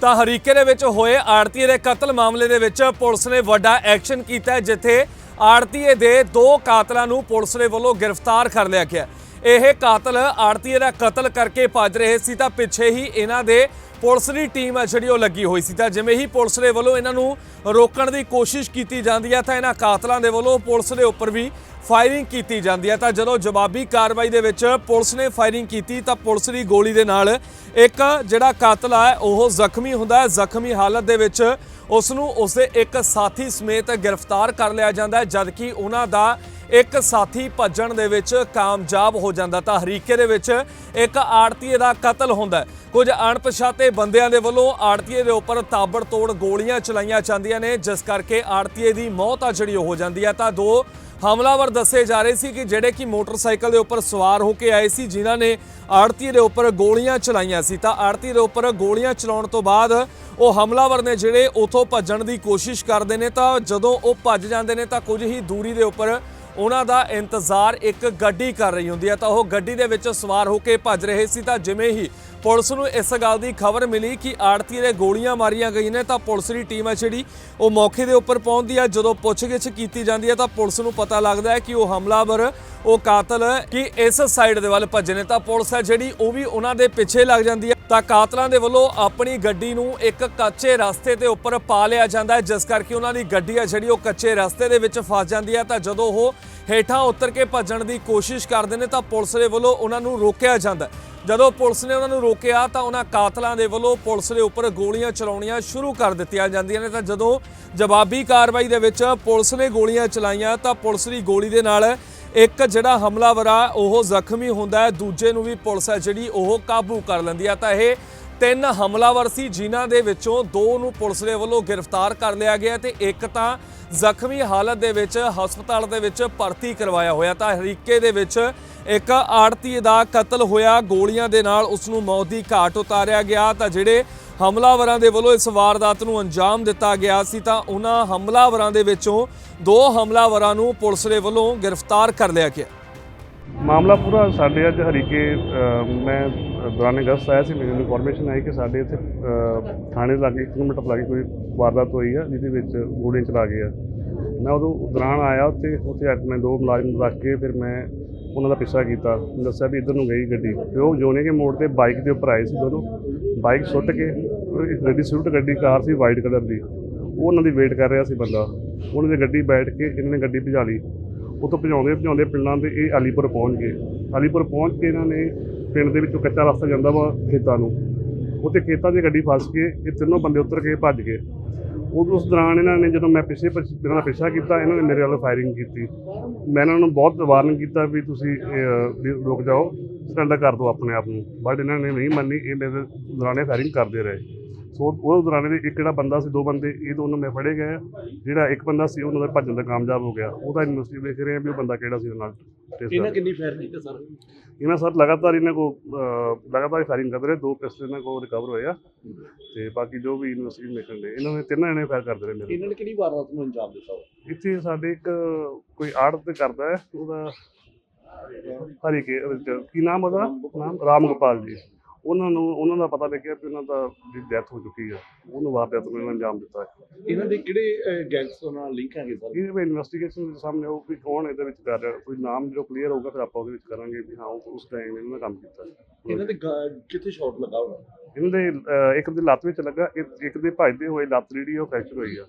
ਤਾਂ ਹਰੀਕੇ ਦੇ ਵਿੱਚ ਹੋਏ ਆੜਤੀਏ ਦੇ ਕਤਲ ਮਾਮਲੇ ਦੇ ਵਿੱਚ ਪੁਲਿਸ ਨੇ ਵੱਡਾ ਐਕਸ਼ਨ ਕੀਤਾ ਹੈ, ਜਿੱਥੇ ਆੜਤੀਏ ਦੇ ਦੋ ਕਾਤਲਾਂ ਨੂੰ ਪੁਲਿਸ ਦੇ ਵੱਲੋਂ ਗ੍ਰਿਫਤਾਰ ਕਰ ਲਿਆ ਗਿਆ ਇਹ ਕਾਤਲ ਆੜਤੀਏ ਦਾ ਕਤਲ ਕਰਕੇ ਭੱਜ ਰਹੇ ਸੀ, ਤਾਂ ਪਿੱਛੇ ਹੀ ਇਹਨਾਂ ਦੇ ਪੁਲਿਸ ਦੀ ਟੀਮ ਹੈ ਜਿਹੜੀ ਉਹ ਲੱਗੀ ਹੋਈ ਸੀ। ਤਾਂ ਜਿਵੇਂ ਹੀ ਪੁਲਿਸ ਦੇ ਵੱਲੋਂ ਇਹਨਾਂ ਨੂੰ ਰੋਕਣ ਦੀ ਕੋਸ਼ਿਸ਼ ਕੀਤੀ ਜਾਂਦੀ ਹੈ ਤਾਂ ਇਹਨਾਂ ਕਾਤਲਾਂ ਦੇ ਵੱਲੋਂ ਪੁਲਿਸ ਦੇ ਉੱਪਰ ਵੀ ਫਾਇਰਿੰਗ ਕੀਤੀ ਜਾਂਦੀ ਹੈ ਤਾਂ ਜਦੋਂ ਜਵਾਬੀ ਕਾਰਵਾਈ ਦੇ ਵਿੱਚ ਪੁਲਿਸ ਨੇ ਫਾਇਰਿੰਗ ਕੀਤੀ, ਤਾਂ ਪੁਲਿਸ ਦੀ ਗੋਲੀ ਦੇ ਨਾਲ ਇੱਕ ਜਿਹੜਾ ਕਾਤਲ ਹੈ ਉਹ ਜ਼ਖਮੀ ਹੁੰਦਾ ਹੈ। ਜ਼ਖਮੀ ਹਾਲਤ ਦੇ ਵਿੱਚ ਉਸ ਨੂੰ ਉਸਦੇ ਇੱਕ ਸਾਥੀ ਸਮੇਤ ਗ੍ਰਿਫਤਾਰ ਕਰ ਲਿਆ ਜਾਂਦਾ ਹੈ, ਜਦਕਿ ਉਹਨਾਂ ਦਾ ਇੱਕ ਸਾਥੀ ਭੱਜਣ ਦੇ ਵਿੱਚ ਕਾਮਯਾਬ ਹੋ ਜਾਂਦਾ। ਤਾਂ ਹਰੀਕੇ ਦੇ ਵਿੱਚ ਇੱਕ ਆੜਤੀਏ ਦਾ ਕਤਲ ਹੁੰਦਾ ਕੁਝ ਅਣਪਛਾਤੇ ਬੰਦਿਆਂ ਦੇ ਵੱਲੋਂ ਆੜਤੀਏ ਦੇ ਉੱਪਰ ਤਾਬੜਤੋੜ ਗੋਲੀਆਂ ਚਲਾਈਆਂ ਜਾਂਦੀਆਂ ਨੇ, ਜਿਸ ਕਰਕੇ ਆੜਤੀਏ ਦੀ ਮੌਤ ਆ ਜਿਹੜੀ ਉਹ ਹੋ ਜਾਂਦੀ ਹੈ ਤਾਂ ਦੋ ਹਮਲਾਵਰ ਦੱਸੇ ਜਾ ਰਹੇ ਸੀ ਕਿ ਜਿਹੜੇ ਕਿ ਮੋਟਰਸਾਈਕਲ ਦੇ ਉੱਪਰ ਸਵਾਰ ਹੋ ਕੇ ਆਏ ਸੀ, ਜਿਨ੍ਹਾਂ ਨੇ ਆੜਤੀ ਦੇ ਉੱਪਰ ਗੋਲੀਆਂ ਚਲਾਈਆਂ ਸੀ। ਤਾਂ ਆੜਤੀ ਦੇ ਉੱਪਰ ਗੋਲੀਆਂ ਚਲਾਉਣ ਤੋਂ ਬਾਅਦ ਉਹ ਹਮਲਾਵਰ ਨੇ ਜਿਹੜੇ ਉਥੋਂ ਭੱਜਣ ਦੀ ਕੋਸ਼ਿਸ਼ ਕਰਦੇ ਨੇ, ਤਾਂ ਜਦੋਂ ਉਹ ਭੱਜ ਜਾਂਦੇ ਨੇ, ਤਾਂ ਕੁਝ ਹੀ ਦੂਰੀ ਦੇ ਉੱਪਰ ਉਹਨਾਂ ਦਾ ਇੰਤਜ਼ਾਰ ਇੱਕ ਗੱਡੀ ਕਰ ਰਹੀ ਹੁੰਦੀ ਹੈ ਤਾਂ ਉਹ ਗੱਡੀ ਦੇ ਵਿੱਚ ਸਵਾਰ ਹੋ ਕੇ ਭੱਜ ਰਹੇ ਸੀ ਤਾਂ ਜਿਵੇਂ ਹੀ ਪੁਲਿਸ ਨੂੰ ਇਸ ਗੱਲ ਦੀ ਖਬਰ ਮਿਲੀ ਕਿ ਆੜਤੀ ਦੇ ਗੋਲੀਆਂ ਮਾਰੀਆਂ ਗਈਆਂ ਨੇ ਤਾਂ ਪੁਲਿਸ ਦੀ ਟੀਮ ਹੈ ਜਿਹੜੀ ਉਹ ਮੌਕੇ ਦੇ ਉੱਪਰ ਪਹੁੰਚਦੀ ਹੈ। ਜਦੋਂ ਪੁੱਛਗਿੱਛ ਕੀਤੀ ਜਾਂਦੀ ਹੈ ਤਾਂ ਪੁਲਿਸ ਨੂੰ ਪਤਾ ਲੱਗਦਾ ਹੈ ਕਿ ਉਹ ਹਮਲਾਵਰ, ਉਹ ਕਾਤਲ ਕਿ ਇਸ ਸਾਈਡ ਦੇ ਵੱਲ ਭੱਜੇ ਨੇ ਤਾਂ ਪੁਲਿਸ ਹੈ ਜਿਹੜੀ ਉਹ ਵੀ ਉਹਨਾਂ ਦੇ ਪਿੱਛੇ ਲੱਗ ਜਾਂਦੀ ਹੈ। ਤਾਂ ਕਾਤਲਾਂ ਦੇ ਵੱਲੋਂ ਆਪਣੀ ਗੱਡੀ ਨੂੰ ਇੱਕ ਕੱਚੇ ਰਸਤੇ ਦੇ ਉੱਪਰ ਪਾ ਲਿਆ ਜਾਂਦਾ ਹੈ, ਜਿਸ ਕਰਕੇ ਉਹਨਾਂ ਦੀ ਗੱਡੀ ਹੈ ਜਿਹੜੀ ਉਹ ਕੱਚੇ ਰਸਤੇ ਦੇ ਵਿੱਚ ਫਸ ਜਾਂਦੀ ਹੈ। ਤਾਂ ਜਦੋਂ ਉਹ ਹੇਠਾਂ ਉਤਰ ਕੇ ਭੱਜਣ ਦੀ ਕੋਸ਼ਿਸ਼ ਕਰਦੇ ਨੇ ਤਾਂ ਪੁਲਿਸ ਦੇ ਵੱਲੋਂ ਉਹਨਾਂ ਨੂੰ ਰੋਕਿਆ ਜਾਂਦਾ ਜਦੋਂ ਪੁਲਿਸ ਨੇ ਉਹਨਾਂ ਨੂੰ ਰੋਕਿਆ ਤਾਂ ਉਹਨਾਂ ਕਾਤਲਾਂ ਦੇ ਵੱਲੋਂ ਪੁਲਿਸ ਦੇ ਉੱਪਰ ਗੋਲੀਆਂ ਚਲਾਉਣੀਆਂ ਸ਼ੁਰੂ ਕਰ ਦਿੱਤੀਆਂ ਜਾਂਦੀਆਂ ਨੇ ਤਾਂ ਜਦੋਂ ਜਵਾਬੀ ਕਾਰਵਾਈ ਦੇ ਵਿੱਚ ਪੁਲਿਸ ਨੇ ਗੋਲੀਆਂ ਚਲਾਈਆਂ ਤਾਂ ਪੁਲਿਸ ਦੀ ਗੋਲੀ ਦੇ ਨਾਲ ਇੱਕ ਜਿਹੜਾ ਹਮਲਾਵਰ ਆ, ਉਹ ਜ਼ਖਮੀ ਹੁੰਦਾ ਹੈ। ਦੂਜੇ ਨੂੰ ਵੀ ਪੁਲਿਸ ਹੈ ਜਿਹੜੀ ਉਹ ਕਾਬੂ ਕਰ ਲੈਂਦੀ ਆ। ਤਾਂ ਇਹ ਤਿੰਨ ਹਮਲਾਵਰ ਸੀ, ਜਿਨ੍ਹਾਂ ਦੇ ਵਿੱਚੋਂ ਦੋ ਨੂੰ ਪੁਲਿਸ ਦੇ ਵੱਲੋਂ ਗ੍ਰਿਫਤਾਰ ਕਰ ਲਿਆ ਗਿਆ ਤੇ ਇੱਕ ਤਾਂ ਜ਼ਖਮੀ ਹਾਲਤ ਦੇ ਵਿੱਚ ਹਸਪਤਾਲ ਦੇ ਵਿੱਚ ਭਰਤੀ ਕਰਵਾਇਆ ਹੋਇਆ। ਤਾਂ ਹਰੀਕੇ ਦੇ ਵਿੱਚ ਇੱਕ ਆੜਤੀ ਦਾ ਕਤਲ ਹੋਇਆ। ਗੋਲੀਆਂ ਦੇ ਨਾਲ ਉਸ ਨੂੰ ਮੌਤ ਦੀ ਘਾਟ ਉਤਾਰਿਆ ਗਿਆ। ਤਾਂ ਜਿਹੜੇ ਹਮਲਾਵਰਾਂ ਦੇ ਵੱਲੋਂ ਇਸ ਵਾਰਦਾਤ ਨੂੰ ਅੰਜਾਮ ਦਿੱਤਾ ਗਿਆ ਸੀ, ਤਾਂ ਉਹਨਾਂ ਹਮਲਾਵਰਾਂ ਦੇ ਵਿੱਚੋਂ ਦੋ ਹਮਲਾਵਰਾਂ ਨੂੰ ਪੁਲਿਸ ਦੇ ਵੱਲੋਂ ਗ੍ਰਿਫਤਾਰ ਕਰ ਲਿਆ ਗਿਆ। ਮਾਮਲਾ ਪੂਰਾ ਸਾਡੇ ਅੱਜ ਹਰੀਕੇ ਮੈਂ ਦੌਰਾਨੇ ਗਸਤ ਆਇਆ ਸੀ, ਮੈਨੂੰ ਇਨਫੋਰਮੇਸ਼ਨ ਆਈ ਕਿ ਸਾਡੇ ਇੱਥੇ ਥਾਣੇ ਲਾਗੇ 1 ਕਿਲੋਮੀਟਰ ਲਾਗੇ ਕੋਈ ਵਾਰਦਾਤ ਹੋਈ ਆ, ਜਿਹਦੇ ਵਿੱਚ ਗੋਲੀਆਂ ਚਲਾ ਗਏ ਆ। ਮੈਂ ਉਦੋਂ ਦੌਰਾਨ ਆਇਆ ਉੱਥੇ ਉੱਥੇ ਮੈਂ ਦੋ ਮੁਲਾਜ਼ਮ ਰੱਖ ਕੇ ਫਿਰ ਮੈਂ ਉਹਨਾਂ ਦਾ ਪਿੱਛਾ ਕੀਤਾ। ਦੱਸਿਆ ਵੀ ਇੱਧਰ ਨੂੰ ਗਈ ਗੱਡੀ। ਫਿਰ ਉਹ ਜੋਨੇ ਕੇ ਮੋੜ ਤੇ ਬਾਈਕ ਦੇ ਉੱਪਰ ਆਏ ਸੀ ਦੋਨੋਂ। ਬਾਈਕ ਸੁੱਟ ਕੇ, ਇੱਕ ਗੱਡੀ ਸਵਿਫਟ ਗੱਡੀ, ਕਾਰ ਸੀ ਵਾਈਟ ਕਲਰ ਦੀ। ਉਹ ਉਹਨਾਂ ਦੀ ਵੇਟ ਕਰ ਰਿਹਾ ਸੀ ਬੰਦਾ। ਉਹਨਾਂ ਦੀ ਗੱਡੀ ਬੈਠ ਕੇ ਇਹਨਾਂ ਨੇ ਗੱਡੀ ਭਜਾ ਲਈ। ਉੱਥੋਂ ਭਜਾਉਂਦੇ ਭਜਾਉਂਦੇ ਪਿੰਡਾਂ ਦੇ ਇਹ ਅਲੀਪੁਰ ਪਹੁੰਚ ਗਏ। ਅਲੀਪੁਰ ਪਹੁੰਚ ਕੇ ਇਹਨਾਂ ਨੇ ਪਿੰਡ ਦੇ ਵਿੱਚੋਂ ਕੱਚਾ ਰਸਤਾ ਜਾਂਦਾ ਵਾ ਖੇਤਾਂ ਨੂੰ। ਉੱਥੇ ਖੇਤਾਂ 'ਚ ਗੱਡੀ ਫਸ ਕੇ ਇਹ ਤਿੰਨੋਂ ਬੰਦੇ ਉਤਰ ਕੇ ਭੱਜ ਗਏ। ਉਦੋਂ ਉਸ ਦੌਰਾਨ ਇਹਨਾਂ ਨੇ ਜਦੋਂ ਮੈਂ ਪਿੱਛੇ ਪਿੱਛੇ ਇਹਨਾਂ ਦਾ ਪਿੱਛਾ ਕੀਤਾ, ਇਹਨਾਂ ਨੇ ਮੇਰੇ ਵੱਲ ਫਾਇਰਿੰਗ ਕੀਤੀ। ਮੈਂ ਇਹਨਾਂ ਨੂੰ ਬਹੁਤ ਵਾਰਨ ਕੀਤਾ ਵੀ ਤੁਸੀਂ ਰੁਕ ਜਾਓ ਸਰੈਂਡਰ ਕਰ ਦਿਓ ਆਪਣੇ ਆਪ ਨੂੰ। ਬਟ ਇਹਨਾਂ ਨੇ ਨਹੀਂ ਮੰਨੀ, ਇਹ ਮੇਰੇ ਦੌਰਾਨੇ ਫਾਇਰਿੰਗ ਕਰਦੇ ਰਹੇ। ਸੋ ਉਹ ਦੌਰਾਨੇ ਦੇ ਇੱਕ ਜਿਹੜਾ ਬੰਦਾ ਸੀ ਦੋ ਬੰਦੇ ਇਹ ਦੋਨੋਂ ਮੈਂ ਫੜੇ ਗਏ। ਜਿਹੜਾ ਇੱਕ ਬੰਦਾ ਸੀ ਉਹਨਾਂ ਦਾ ਭੱਜਣ ਦਾ ਕਾਮਯਾਬ ਹੋ ਗਿਆ। ਉਹਦਾ ਇਨਵੈਸਟੀ ਦੇਖ ਰਹੇ ਆ ਵੀ ਉਹ ਬੰਦਾ ਕਿਹੜਾ ਸੀ ਉਹਦੇ ਨਾਲ। ਇਹਨਾਂ ਕਿੰਨੀ ਫਾਇਰ ਕੀਤੇ ਸਰ? ਇਹਨਾਂ ਸਰ ਲਗਾਤਾਰ ਇਹਨਾਂ ਕੋ ਲਗਾਤਾਰ ਫਾਇਰਿੰਗ ਕਰਦੇ ਰਹੇ ਦੋ ਪਿਸਟਲ ਇਹਨਾਂ ਕੋ ਰਿਕਵਰ ਹੋਏ ਆ। ਤੇ ਬਾਕੀ ਜੋ ਵੀ ਇਨਵੈਸਟੀਗੇਸ਼ਨ ਦੇ ਇਹਨਾਂ ਨੇ ਤਿੰਨਾਂ ਜਣੇ ਫਾਇਰ ਕਰਦੇ ਰਹੇ ਮੇਰੇ ਇਹਨਾਂ ਨੇ ਕਿਹੜੀ ਵਾਰਦਾਤ ਨੂੰ ਅੰਜਾਮ ਦਿੱਤਾ? ਵਾ ਇੱਥੇ ਸਾਡੇ ਇੱਕ ਕੋਈ ਆੜਤ ਕਰਦਾ ਹੈ ਉਹਦਾ ਹਰੀ ਕੇ ਕੀ ਨਾਮ ਉਹਦਾ? ਨਾਮ ਰਾਮ ਗੋਪਾਲ ਜੀ। ਉਹਨਾਂ ਨੂੰ ਉਹਨਾਂ ਦਾ ਪਤਾ ਲੱਗਿਆ ਕਿ ਉਹਨਾਂ ਦਾ ਦੀ ਡੈਥ ਹੋ ਚੁੱਕੀ ਹੈ ਉਹਨੂੰ ਵਾਰਦਾਤ ਨੂੰ ਇਹਨਾਂ ਅੰਜਾਮ ਦਿੱਤਾ। ਹੈ ਇਹਨਾਂ ਦੇ ਕਿਹੜੇ ਗੈਂਗਸਟਰ ਨਾਲ ਲਿੰਕ ਹੈਗੇ ਸਰ? ਇਹ ਵੀ ਇਨਵੈਸਟੀਗੇਸ਼ਨ ਦੇ ਸਾਹਮਣੇ ਆਊ ਕਿ ਕੌਣ ਇਹਦੇ ਵਿੱਚ ਕਰ ਰਿਹਾ। ਕੋਈ ਨਾਮ ਜੋ ਕਲੀਅਰ ਹੋਊਗਾ ਫਿਰ ਆਪਾਂ ਉਹਦੇ ਵਿੱਚ ਕਰਾਂਗੇ ਵੀ ਹਾਂ ਉਹ ਉਸ ਟਾਈਮ ਇਹਨਾਂ ਨੇ ਕੰਮ ਕੀਤਾ। ਇਹਨਾਂ ਦੇ ਕਿੱਥੇ ਸ਼ਾਟ ਲੱਗਾ ਹੋਣਾ? ਇਹਨਾਂ ਦੇ ਇੱਕ ਦੇ ਲੱਤ ਵਿੱਚ ਲੱਗਾ ਇੱਕ ਇੱਕ ਦੇ ਭੱਜਦੇ ਹੋਏ ਲੱਤ ਜਿਹੜੀ ਉਹ ਫ੍ਰੈਕਚਰ ਹੋਈ ਆ।